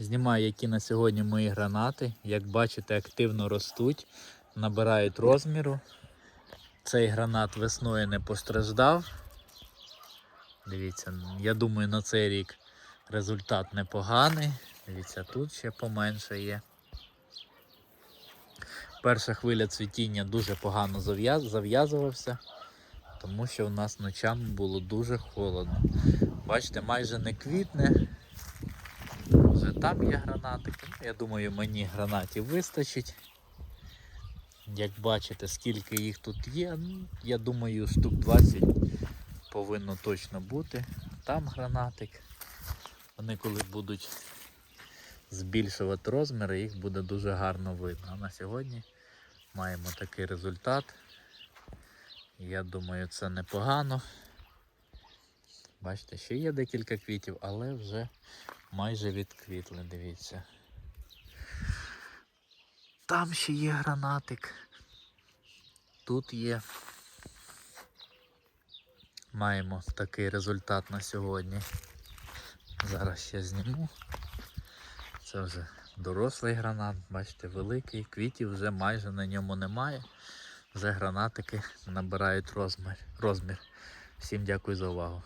Знімаю, які на сьогодні мої гранати. Як бачите, активно ростуть, набирають розміру. Цей гранат весною не постраждав. Дивіться, я думаю, на цей рік результат непоганий. Дивіться, тут ще поменше є. Перша хвиля цвітіння дуже погано зав'яз- зав'язувався, тому що у нас ночами було дуже холодно. Бачите, майже не квітне. Там є гранатики. Ну, Я думаю, мені гранатів вистачить. Як бачите, скільки їх тут є, ну, я думаю, штук 20 повинно точно бути. Там гранатик. Вони коли будуть збільшувати розміри, їх буде дуже гарно видно. А на сьогодні маємо такий результат. Я думаю, це непогано. Бачите, ще є декілька квітів, але вже майже відквітли, дивіться. Там ще є гранатик. Тут є. Маємо такий результат на сьогодні. Зараз ще зніму. Це вже дорослий гранат, бачите, великий, квітів вже майже на ньому немає. Вже гранатики набирають розмір. розмір. Всім дякую за увагу.